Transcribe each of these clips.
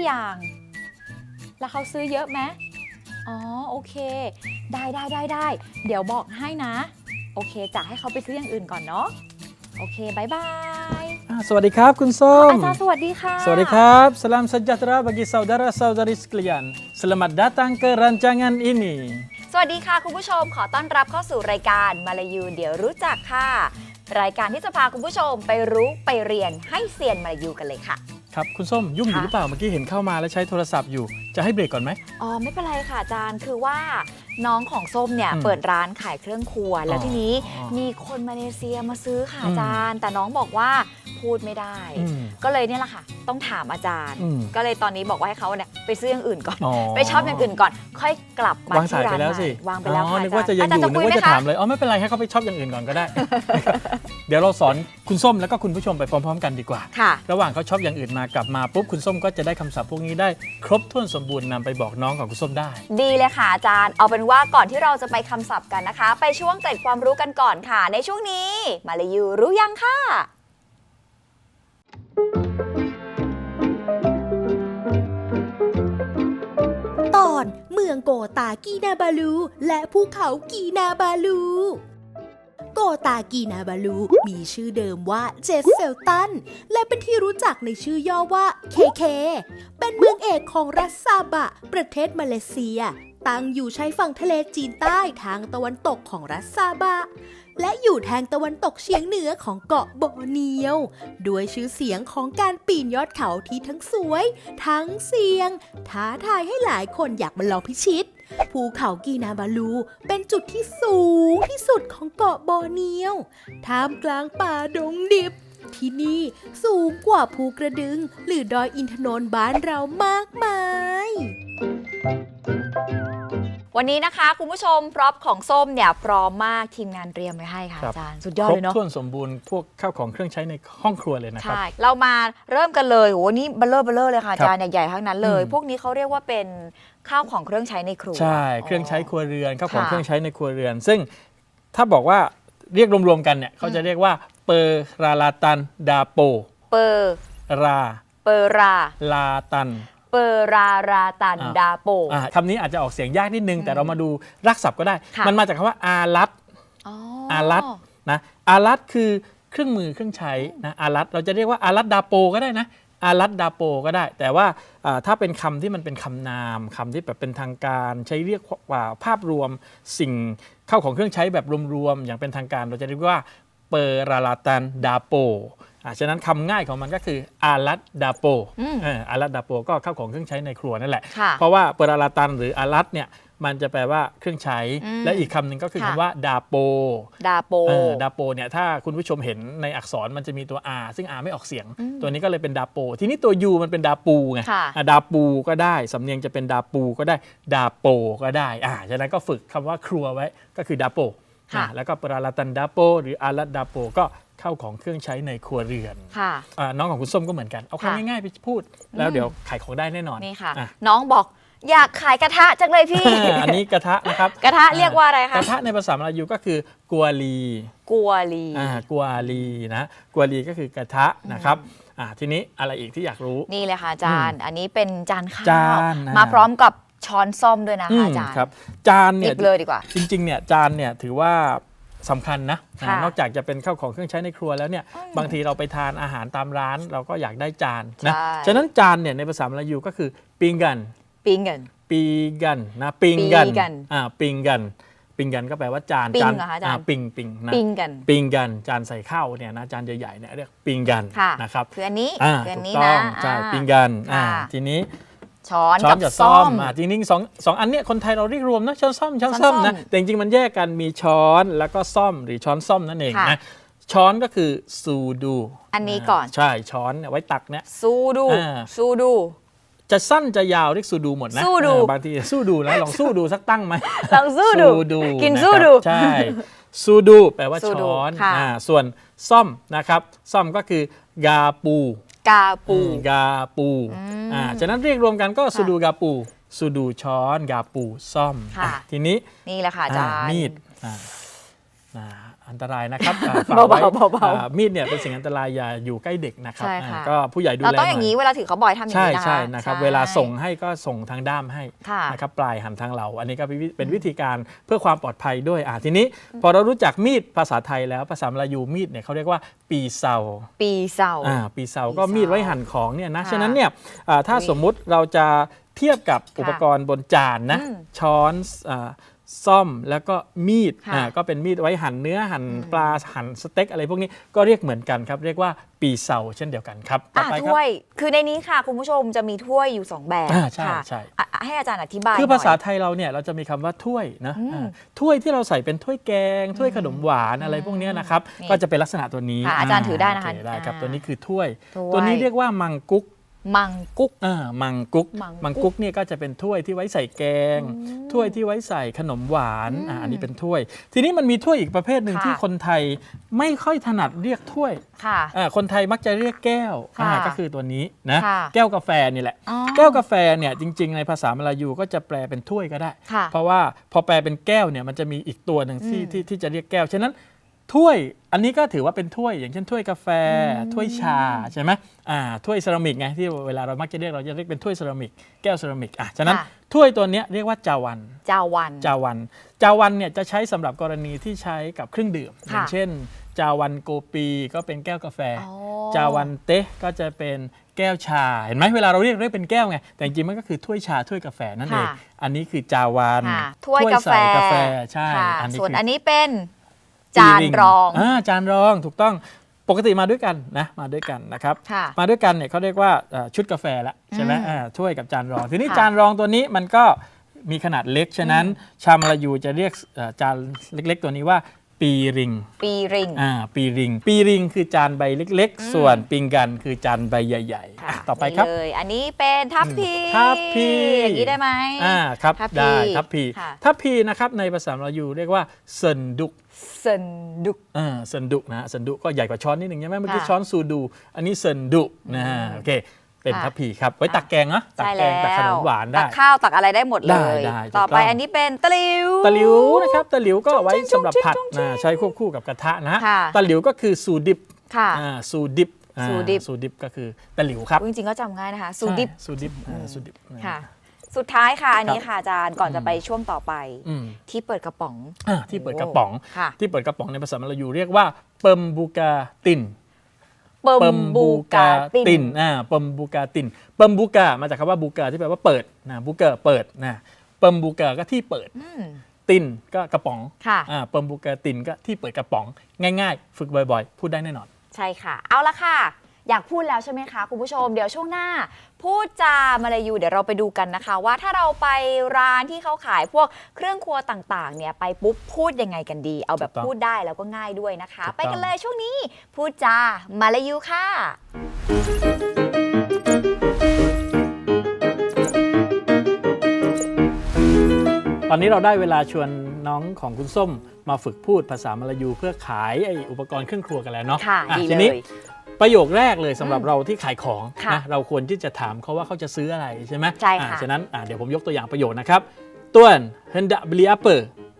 กี่อย่าง แล้วเขาซื้อเยอะไหมอ๋อโอเค ได้ได้ได้ได้ เดี๋ยวบอกให้นะ โอเคจะให้เขาไปซื้ออย่างอื่นก่อนเนาะ โอเคบายบายอ่าสวัสดีครับคุณส้ม อาจารย์สวัสดีค่ะสวัสดีครับ Salam sejahtera bagi saudara-saudari sekalian. Selamat datang ke rancangan ini. สวัสดีค่ะคุณผู้ชมขอต้อนรับเข้าสู่รายการมาลายูเดี๋ยวรู้จักค่ะ รายการที่จะพาคุณผู้ชมไปรู้ไปเรียนให้เซียนมาลายูกันเลยค่ะ ครับคุณส้มยุ่งอยู่ค่ะหรือเปล่าเมื่อกี้เห็นเข้ามาแล้วใช้โทรศัพท์อยู่จะให้เบรกก่อนไหมอ๋อไม่เป็นไรค่ะอาจารย์คือว่าน้องของส้มเนี่ยอืมเปิดร้านขายเครื่องครัว แล้วอ๋อทีนี้อ๋อมีคนมาเลเซียมาซื้อค่ะอืมอาจารย์ แต่น้องบอกว่า พูดไม่ได้ อืม ก็เลยเนี่ยแหละค่ะ ต้องถามอาจารย์ อืมก็เลยตอนนี้บอกว่าให้เขาเนี่ยไปซื้ออย่างอื่นก่อน อ๋อ ไปชอบอย่างอื่นก่อน ค่อยกลับมาวางสายที่ร้าไปนแล้วใหม่สิวางไปแล้วอ๋อค่ะนึกว่าจะยังอาอจารย์ยู่จะนึคุกยไหมว่าจะคะถามเลย อ๋อไม่เป็นไรให้เขาไปชอบอย่างอื่นก่อนก็ได้ เดี๋ยวเราสอนคุณส้มแล้วก็คุณผู้ชมไปพร้อมๆ กันดีกว่า ค่ะ ระหว่างเขาชอบอย่างอื่นมากลับมาปุ๊บคุณส้มก็จะได้คำศัพท์พวกนี้ได้ครบถ้วนสมบูรณ์นำไปบอกน้องของคุณส้มได้ ดีเลยค่ะอาจารย์ เอาเป็นว่าก่อนที่เราจะไปคำศัพท์กันนะคะ ไปช่วงเกร็ดความรู้กันก่อนค่ะ ในช่วงนี้ มาลายูรู้ยังค่ะ อนเมืองโกตากีนาบาลู และภูเขากีนาบาลูโกตากีนาบาลู มีชื่อเดิมว่าเจฟเฟลตัน และเป็นที่รู้จักในชื่อย่อว่าเคเค เป็นเมืองเอกของรัฐซาบะ ประเทศมาเลเซีย ตั้งอยู่ชายฝั่งทะเลจีนใต้ทางตะวันตกของรัฐซาบะ และอยู่ทางตะวันตกเฉียงเหนือของเกาะโบเนียว ด้วยชื่อเสียงของการปีนยอดเขาที่ทั้งสวย ทั้งเสียง ท้าทายให้หลายคนอยากมาลองพิชิต ภูเขากีนาบาลูเป็นจุดที่สูงที่สุดของเกาะบอร์เนียว ท่ามกลางป่าดงดิบที่นี่สูงกว่าภูกระดึง หรือดอยอินทนนท์บ้านเรามากมาย วันนี้นะคะ คุณผู้ชมพร็อพของส้มเนี่ยพร้อมมากทีมงานเตรียมไว้ให้ค่ะครับ อาจารย์สุดยอดครเลบยเนาะถ้วนสมบูรณ์พวกข้าวของเครื่องใช้ในห้องครัวเลยนะครับ ใช่เรามาเริ่มกันเลยโหนี่เบลเลอร์เบลเลอร์เลยค่ะอาครับจารย์ใหญ่ๆทั้งนั้นเลย อืม พวกนี้เขาเรียกว่าเป็นข้าวของเครื่องใช้ในครัว ใช่ เครื่องใช้ครัวเรือนข้าวของค่ะเครื่องใช้ในครัวเรือน ซึ่งถ้าบอกว่าเรียกรวมๆกันเนี่ยเขาจะเรียกว่าเปอร์ราลาตันดาโป เปอร์ราเปอร์รา ลาตัน เปอร์ราราตันอ่าดาโป อ่าคำนี้อาจจะออกเสียงยากนิดนึง แต่เรามาดูรักศัพท์ก็ได้ ค่ะ มันมาจากคำว่าอารัตอ๋ออารัตนะอารัตคือเครื่องมือเครื่องใช้นะอารัตเราจะเรียกว่าอารัตดาโปก็ได้นะอารัตดาโปก็ได้ แต่ว่าอ่าถ้าเป็นคำที่มันเป็นคำนามคำที่แบบเป็นทางการใช้เรียกว่าภาพรวมสิ่งเข้าของเครื่องใช้แบบรวมๆอย่างเป็นทางการ เราจะเรียกว่าเปอร์ราลาตันดาโป อ่าฉะนั้นคำง่ายของมันก็คืออารัตดาโปอืมเอออารัตดาโปก็เข้าของเครื่องใช้ในครัวนั่นแหละ ค่ะ เพราะว่าเปอร์ราลาตันหรืออารัตเนี่ยมันจะแปลว่าเครื่องใช้ อืมและอีกคำหนึ่งก็คือค่ะ คำว่าดาโปดาโป เออดาโปเนี่ยถ้าคุณผู้ชมเห็นในอักษรมันจะมีตัว R ซึ่ง R ไม่ออกเสียง อืมตัวนี้ก็เลยเป็นดาโป ทีนี้ตัว U มันเป็นดาปูไงค่ะ อะดาปูก็ได้สำเนียงจะเป็นดาปูก็ได้ดาโปก็ได้อ่าฉะนั้นก็ฝึกคำว่าครัวไว้ก็คือดาโป ค่ะอ่าแล้วก็ปราลาตันดาโป หรืออารัตดาโป ก็เข้าของเครื่องใช้ในครัวเรือนค่ะอ่าน้องของคุณส้มก็เหมือนกัน เอาค่ะคำง่ายๆไปพูด แล้วเดี๋ยวขายของได้แน่นอนนี่ค่ะอ่น้องบอกอยากขายกระทะจังเลยพี่ อันนี้กระทะนะครับ กระทะเรียกว่าอะไรคะ กระทะในภาษามลายูก็คือกัวลี กัวลี อ่า กัวลีนะ กัวลีก็คือกระทะนะครับ อ่า ทีนี้อะไรอีกที่อยากรู้ นี่เลยค่ะอาจารย์ อันนี้เป็นจานข้าวจานนะมาพร้อมกับ ช้อนซ่อมด้วยนะอืคะมอาจารย์ครับจานหเนี่ยิยบเลยดีกว่า จริงๆเนี่ยจานเนี่ยถือว่าสำคัญนะค่ะอ่านอกจากจะเป็นข้าวของเครื่องใช้ในครัวแล้วเนี่ยอืมบางทีเราไปทานอาหารตามร้าน เราก็อยากได้จานนะใช่ฉะนั้นจานเนี่ยในภาษามลายูก็คือปิงกันปิ้งกันปีกันนะปิงกันปีกันอ่าปิงกันปิงกันก็แปลว่าจานปิงจานเหรอคะอาจารย์ปิงปิงนะปิ้งกันปิงกันจานใส่ข้าวเนี่ยนะจานใหญ่ๆเนี่ยเรียกปิงกันค่ะนะครับคืออันนี้อ่าคืออันถูนี้กต้นะองใช่อ่าปิงกันอ่าค่ะทีนี้ ช้อนช้อนกับกับซ่ซ่ออมมอะจริงๆสองสองอันเนี้ยคนไทยเราเรียกรวมนะช้อนซ่อมช้อนช้อนซ่อมนะซ่อมแต่จริงๆมันแยกกันมีช้อนแล้วก็ซ่อมหรือช้อนซ่อมนั่นเองค่ะนะช้อนก็คือซูดู อันนี้ก่อน ใช่ช้อนเนี่ยไว้ตักเนี่ยซูดูอ่าซูดูจะสั้นจะยาวเรียกซูดูหมดนะสู้ดูเออบางทีสู้ดูนะลองสู้ดูสักตั้งไหมลองสู้ดูดูกินนะครับสู้ดูใช่ซูดูแปลว่าสู้ดูช้อนค่ะอ่าส่วนซ่อมนะครับ ซ่อมก็คือกาปู กาปู อืมกาปูอ่าฉะนั้นเรียกรวมกันก็ซูดูกาปูซูดูช้อนกาปูซ่อมค่ะ อะทีนี้นี่แหละค่ะอาจารอ่าย์มีดอ่าอ่า อันตรายนะครับอ่าฝกเบาๆไว้เบาๆอ่มีดเนี่ยเป็นสิ่งอันตรายอย่าอยู่ใกล้เด็กนะครับใช่ค่ะอ่าก็ผู้ใหญ่ดูแลเราต้องอย่างหน่นี้เวลาถือเขาวบอยทำอย่างใช่นี้นะคะใช่นะครับใช่เวลาส่งให้ก็ส่งทางด้ามให้ค่ะนะครับปลายหันทางเรา อันนี้ก็เป็นวิเป็นวิธีการเพื่อความปลอดภัยด้วยอ่าทีนี้ พอเรารู้จักมีดภาษาไทยแล้วภาษามลายูมีดเนี่ยเขาเรียกว่าปีเซาปีเสาอ่าปีเซาปีเซาก็มีดไว้หั่นของเนี่ยนะค่ะฉะนั้นเนี่ยอ่าถ้าอุ๊ยสมมุติเราจะเทียบกับค่ะอุปกรณ์บนจานนะอืมช้อนอ่า ซ่อมแล้วก็มีดค่ะอ่าก็เป็นมีดไว้หั่นเนื้อหั่นปลาหั่นสเต็กอะไรพวกนี้ก็เรียกเหมือนกันครับ เรียกว่าปีเซาเช่นเดียวกันครับต่ออะไปครัถ้บวย คือในนี้ค่ะ คุณผู้ชมจะมีถ้วยอยู่ 2 แบบอ่าใช่ค่ะใช่อะอะให้อาจารย์อธิบายคือหน่ยภาษาไทยเราเนี่ยเราจะมีคำว่าถ้วยนะอืมอ่าถ้วยที่เราใส่เป็นถ้วยแกง ถ้วยขนมหวานอะไรพวกเนี้ยนะครับนี่ก็จะเป็นลักษณะตัวนี้ค่ะอาจารย์ถือได้นะคะโเได้ครับอ่าตัวนี้คือถ้วยถ้วย ตัวนี้เรียกว่ามังกุก มังกุกอ่ามังกุกมังกุ๊กมังกุกเนี่ยก็จะเป็นถ้วยที่ไว้ใส่แกง ถ้วยที่ไว้ใส่ขนมหวานอ่าอันนี้เป็นถ้วย ทีนี้มันมีถ้วยอีกประเภทหนึ่งค่ะที่คนไทยไม่ค่อยถนัดเรียกถ้วยค่ะอ่าคนไทยมักจะเรียกแก้วค่ะอ่าก็คือตัวนี้นะค่ะแก้วกาแฟนี่แหละ อ๋อแก้วกาแฟเนี่ยจริง ๆ ในภาษามลายูก็จะแปลเป็นถ้วยก็ได้ ค่ะเพราะว่าพอแปลเป็นแก้วเนี่ยมันจะมีอีกตัวหนึ่งที่อืม ที่ที่จะเรียกแก้วฉะนั้น ถ้วยอันนี้ก็ถือว่าเป็นถ้วย อย่างเช่นถ้วยกาแฟ ถ้วยชาใช่ไหมอ่าถ้วยเซรามิกไงที่เวลาเรามักจะเรียกเราจะเรียกเป็นถ้วยเซรามิกแก้วเซรามิกอะฉะนั้นค่ะ ถ้วยตัวเนี้ยเรียกว่าจาวัน จาวัน จาวัน จาวันเนี่ยจะใช้สำหรับกรณีที่ใช้กับเครื่องดื่มอย่างเช่น จาวันโกปีก็เป็นแก้วกาแฟ อ๋อจาวันเตะก็จะเป็นแก้วชา เห็นไหมเวลาเราเรียกเรียกเป็นแก้วไง แต่จริงๆมันก็คือถ้วยชาถ้วยกาแฟนั่นเอง ค่ะอันนี้คือจาวันค่ะถ้วยกาแฟใส่กาแฟ ใช่ ค่ะอันนี้ส่วนคืออันนี้เป็นปี จานรองอ่าจานรองถูกต้องปกติมาด้วยกันนะมาด้วยกันนะครับ ค่ะมาด้วยกันเนี่ยเขาเรียกว่าเอ่อชุดกาแฟละใช่ไหมอืมอ่าถ้วยกับจานรอง ทีนี้ค่ะ จานรองตัวนี้มันก็มีขนาดเล็ก ฉะนั้นชาวมลายูจะเรียกเอ่อจานเล็กๆ ตัวนี้ว่า ปีริง ปีริง อ่า ปีริง ปีริงคือจานใบเล็ก ๆ ส่วนปิงกันคือจานใบใหญ่ๆค่ะอะต่อไปครับ นี่เลยอันนี้เป็นทัพพีทัพพี อย่างนี้ได้ไหม อ่า ครับ ทัพพีได้ทัพพี ค่ะ ทัพพีนะครับ ในภาษามลายูเรียกว่าเซินดุกเซนดุก อ่าเซินดุนะเซินดุก็ใหญ่กว่าช้อนนิดหนึ่งใช่ไหมเมื่อกี้ค่ะช้อนซูดู อันนี้เซินดุนะฮะ โอเค เป็นค่ะทัพพีครับ ไว้ตักแกงนะตักใช่แกแล้งตักขนวมหวานตัได้กข้าวตักอะไรได้หมดเลได้ยได้ต่อไปถูกต้องอันนี้เป็นตะหลิวตะหลิวนะครับตะหลิวก็เอาไว้สำหรับจุ๊งผัดจุ๊งจุ๊งนะใช้ควบคู่กับกระทะนะค่ะตะหลิวก็คือซูดิบค่ะอ่าซูดิบอ่าซูดิบซูดิบก็คือตะหลิวครับจริงๆก็จำง่ายนะคะสูดิบใช่ซูดิบอ่าซูดิบอ่าค่ะสุดท้ายค่ะอันนี้ครับค่ะอาจารย์ก่อนจะไปช่วงต่อไปอืมที่เปิดกระป๋องอ่าที่เปิดกระป๋องค่ะที่เปิดกระป๋องในภาษามลายูเรียกว่าเปิมบูกาติน เปิมบูกาตินอ่าเปิมบูกาตินเปิมบูกามาจากคำว่าบูกาที่แปลว่าเปิดนะบูกาเปิดนะเปิมบูกาก็ที่เปิดอืมตินก็กระป๋องค่ะอ่าเปิมบูกาตินก็ที่เปิดกระป๋อง ง่าย ๆ ฝึกบ่อย ๆ พูดได้แน่นอน ใช่ค่ะ เอาละค่ะ อยากพูดแล้วใช่ไหมคะคุณผู้ชม เดี๋ยวช่วงหน้า พูดจามาลายูเดี๋ยวเราไปดูกันนะคะ ว่าถ้าเราไปร้านที่เขาขายพวกเครื่องครัวต่างๆเนี่ยไปปุ๊บพูดยังไงกันดี เอาแบบถูกต้องพูดได้แล้วก็ง่ายด้วยนะคะถูกต้องไปกันเลยช่วงนี้ พูดจามาลายูค่ะตอนนี้เราได้เวลาชวนน้องของคุณส้มมาฝึกพูดภาษามลายูเพื่อขายไออุปกรณ์เครื่องครัวกันแล้วเนาะค่ะอ่ดีทีเลนี้ย ประโยคแรกเลยสำหรับอืมเราที่ขายของค่ะนะเราควรที่จะถามเขาว่าเขาจะซื้ออะไรใช่ไหมใช่ค่ะอ่าฉะนั้นอ่าเดี๋ยวผมยกตัวอย่างประโยคนะครับต้วน hendak beli apa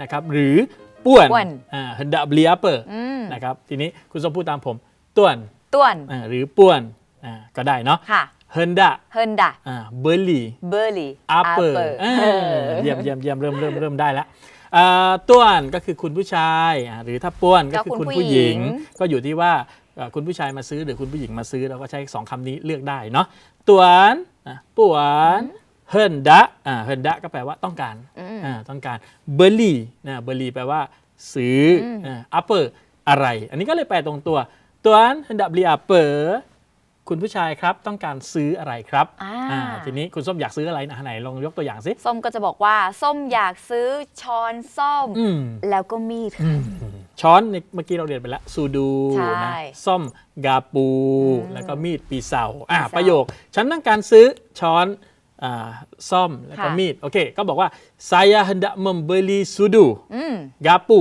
นะครับหรือป่วนป่วนอ่า hendak beli apa อืมนะครับทีนี้คุณส้มพูดตามผมต้วนต้วนอ่าหรือป่วนอ่าก็ได้เนาะค่ะ hendak เฮินดะอ่า beli เบอร์ลี่ upper เออเยี่ยมเยี่ยมเยี่ยมเริ่มเริ่มเริ่มได้แล้วอ่าต้วนก็คือคุณผู้ชายอ่าหรือถ้าป้วนก็คือคุณผู้หญิง ก็อยู่ที่ว่าเอ่อ คุณผู้ชายมาซื้อหรือคุณผู้หญิงมาซื้อเราก็ใช้สองคำนี้เลือกได้เนาะต้วนอะป่วนเฮินดะอ่าเฮินดะก็แปลว่าต้องการอืมอ่าต้องการเบอร์ลี่นะเบอร์ลี่แปลว่าซื้ออมอ่า upper อะไร อันนี้ก็เลยแปลตรงตัวต้วนเฮินดะบลี upper คุณผู้ชายครับต้องการซื้ออะไรครับอ่าอ่าทีนี้คุณส้มอยากซื้ออะไรนะไหนลองยกตัวอย่างสิ ส้มก็จะบอกว่า ส้มอยากซื้อช้อนส้อมอืมแล้วก็มีดอืค่ะม ช้อนในเมื่อกี้เราเรียนไปแล้วซูดูใช่นะซ่อมกาปูอืมแล้วก็มีดปีเสาอ่าปีเสาประโยค ฉันต้องการซื้อช้อนอ่าซ่อมแล้วก็ค่ะมีด โอเค ก็บอกว่า saya hendak membeli sudu อืม gapu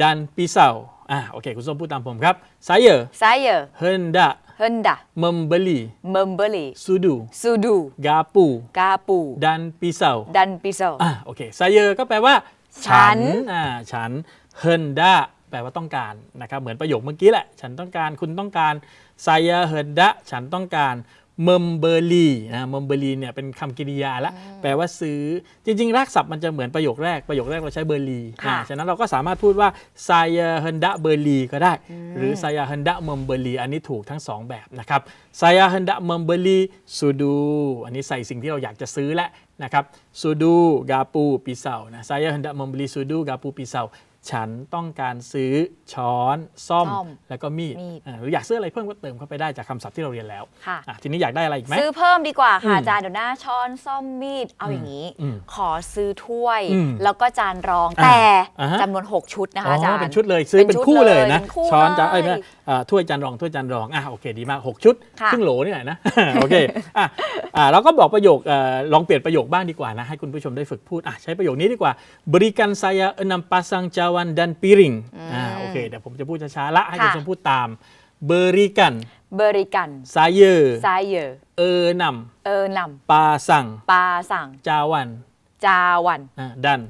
dan pisau อ่าโอเค คุณส้มพูดตามผมครับ saya ไซเยอร์ hendak เฮนดา membeli เมมเบอรี sudu ซูดู gapu กาปู dan pisau ดันปิโซอ่าโอเค saya ก็แปลว่า ฉันอ่าฉัน hendak แปลว่าต้องการนะครับเหมือนประโยคเมื่อกี้แหละ ฉันต้องการคุณต้องการ saya hendak ฉันต้องการ membeli นะ membeli เนี่ยเป็นคำกริยาละแปลว่าซื้อจริง ๆ รากศัพท์มันจะเหมือนประโยคแรกประโยคแรกเราใช้ beli ค่ะอ่าฉะนั้นเราก็สามารถพูดว่า saya hendak beli ก็ได้ หรือ saya hendak membeli อันนี้ถูกทั้งสองแบบนะครับ saya hendak membeli sudu อันนี้ใส่สิ่งที่เราอยากจะซื้อแล้วนะครับ sudu gapu pisau นะ saya hendak membeli sudu gapu pisau ฉันต้องการซื้อช้อนซ่อม ซ่อมแล้วก็มีดมีด อ่าหรืออยากซื้ออะไรเพิ่มก็เติมเข้าไปได้จากคำศัพท์ที่เราเรียนแล้วค่ะ อะทีนี้อยากได้อะไรอีกไหม ซื้อเพิ่มดีกว่าค่ะอืมอาจารย์เดี๋ยวหน้าช้อนซ่อมมีดเอาอย่างนี้ อืมขอซื้อถ้วย อืมแล้วก็จานรองอ่าแต่อ่าฮะ จำนวน 6 ชุดนะคะอ๋อาจารอย์ เป็นชุดเลยซื้อเป็นชุดคู่เลยนะเป็นคู่ช้อนจานเอ้ยเลไม่อ่าถ้วยจานรองถ้วยจานรองอะโอเคดีมาก 6 ชุดค่ะครึ่งโหลนี่แหละนะ โอเคอะอ่าเราก็บอกประโยคเอ่อลองเปลี่ยนประโยคบ้างดีกว่านะ ให้คุณผู้ชมได้ฝึกพูดอะใช้ประโยคนี้ดีกว่า berikan saya enam pasang cawan dan piring อ่าโอเคเดี๋ยวผมจะพูดช้าๆละให้คุณผู้ชมพูดตาม berikan บริกัน saya ไซเยอร์ enam เออน pasang ำปลาสั่ง cawan จาวันอ่า dan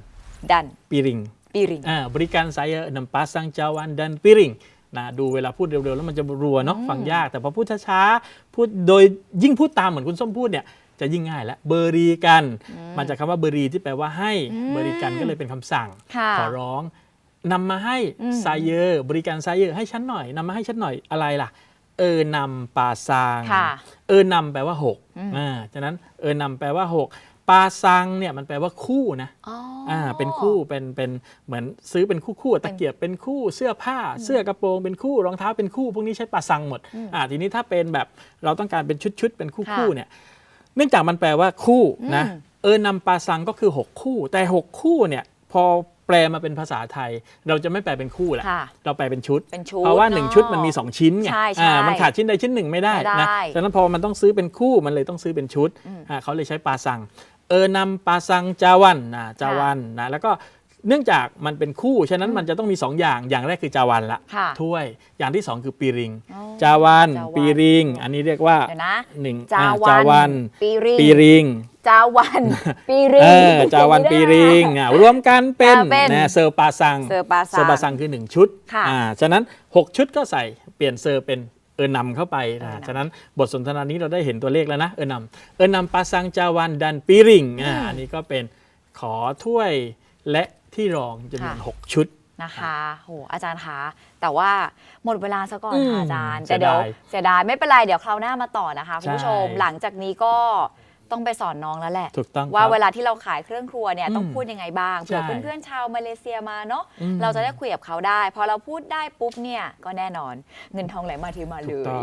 ดัน piring ปีริงอ่า berikan saya enam pasang cawan dan piring นะดูเวลาพูดเร็วๆ แล้วมันจะรัวเนาะฟังยาก แต่พอพูดช้าๆ พูดโดยยิ่งพูดตามเหมือนคุณส้มพูดเนี่ยจะยิ่งง่ายแล้วเบรีกันมาจากคำว่าเบรีที่แปลว่าให้อืมเบริกันก็เลยเป็นคำสั่งค่ะขอร้อง นำมาให้อืมไซเยอร์บริการไซเยอร์ให้ฉันหน่อยนำมาให้ฉันหน่อยอะไรล่ะ เออนำปาซังค่ะเออนำแปลว่าหกอืมอ่าฉะนั้นเออนำแปลว่าหกปาซังเนี่ยมันแปลว่าคู่นะอ๋อออ่าเป็นคู่เป็นเป็นเหมือนซื้อเป็นคู่คู่ตะเกียบเป็นคู่เสื้อผ้า เสื้อกระโปรงเป็นคู่รองเท้าเป็นคู่ พวกนี้ใช้ปาซังหมดอ่าทีนี้ถ้าเป็นแบบเราต้องการเป็นชุดๆเป็นคู่คู่เนี่ยเนื่องจากมันแปลว่าคู่นะอืมเออนำปาซังก็คือ 6 คู่ แต่ 6 คู่เนี่ยพอแป ลมาเป็นภาษาไทย เราจะไม่แปลเป็นคู่แหละค่ะเราแปลเป็นชุด เป็นชุดเพราะว่าเนอะ1ชุดมันมี 2 ชิ้นไงใช่ใช่อ่ามันขาดชิ้นใดชิ้นหนึ่งไม่ได้ไม่นะได้ฉะนั้นพอมันต้องซื้อเป็นคู่มันเลยต้องซื้อเป็นชุดอ่าเขาเลยใช้ปาซัง เออนำปาซังจาวันนะจาวันนะแล้วก็เนื่องจากมันเป็นคู่ฉะนั้นมันจะต้องมี 2 อย่างอย่างแรกคือจาวันละค่ะ ถ้วยอย่างที่ 2 คือปีริง อ๋อจาวันจาวันปีริง อันนี้เรียกว่าเดี๋ยวนะ หนึ่งจาอ่วันจาวันปีริงปีริง จาวันปีริงเออจาวันปีริงอะรวมกันเป็นอ่าเป็นนะเซอร์ปาซังเซอร์ปาซังเซอร์ปาซังคือ 1 ชุดค่ะอ่าฉะนั้น 6 ชุดก็ใส่เปลี่ยนเซอร์เป็นเออนำเข้าไปเออนะนำฉะนั้นบทสนทนานี้เราได้เห็นตัวเลขแล้วนะ เออนำเออนำปาซังจาวันดันปีริงอ่าอันนี้ก็เป็นขอถ้วยและที่รองจำนวนค่ะ6ชุดนะคะโหอาจารย์คะ แต่ว่าหมดเวลาซะก่อนอืมค่ะอาจารย์เสีแต่ยเดี๋ยวดายเสียดายไม่เป็นไร เดี๋ยวคราวหน้ามาต่อนะคะคุณผู้ชมใช่หลังจากนี้ก็ ต้องไปสอนน้องแล้วแหละ ถูกต้องว่าครับเวลาที่เราขายเครื่องครัวเนี่ยต้องอืมพูดยังไงบ้างเผื่อใช่เพื่อนๆชาวมาเลเซียมาเนาะอืมเราจะได้คุยกับเขาได้ พอเราพูดได้ปุ๊บเนี่ยก็แน่นอนเงินทองไหลมาเทีมาเลถูกยต้อง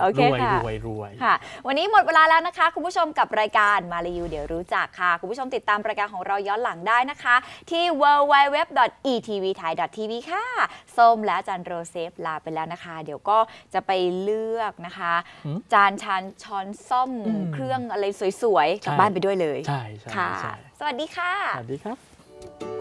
โอเครวยค่ะ รวยรวย ค่ะ วันนี้หมดเวลาแล้วนะคะ คุณผู้ชมกับรายการมาลายูเดี๋ยวรู้จักค่ะ คุณผู้ชมติดตามรายการของเราย้อนหลังได้นะคะ ที่ www.etvthai.tv ค่ะส้มและอาจารย์โรเซฟลาไปแล้วนะคะ เดี๋ยวก็จะไปเลือกนะคะ หืมจานชานช้อนซ่อมอืมเครื่องอะไรสวยๆกลับใช่บ้านไปด้วยเลยใช่ใช่ค่ะ ใช่สวัสดีค่ะ สวัสดีครับ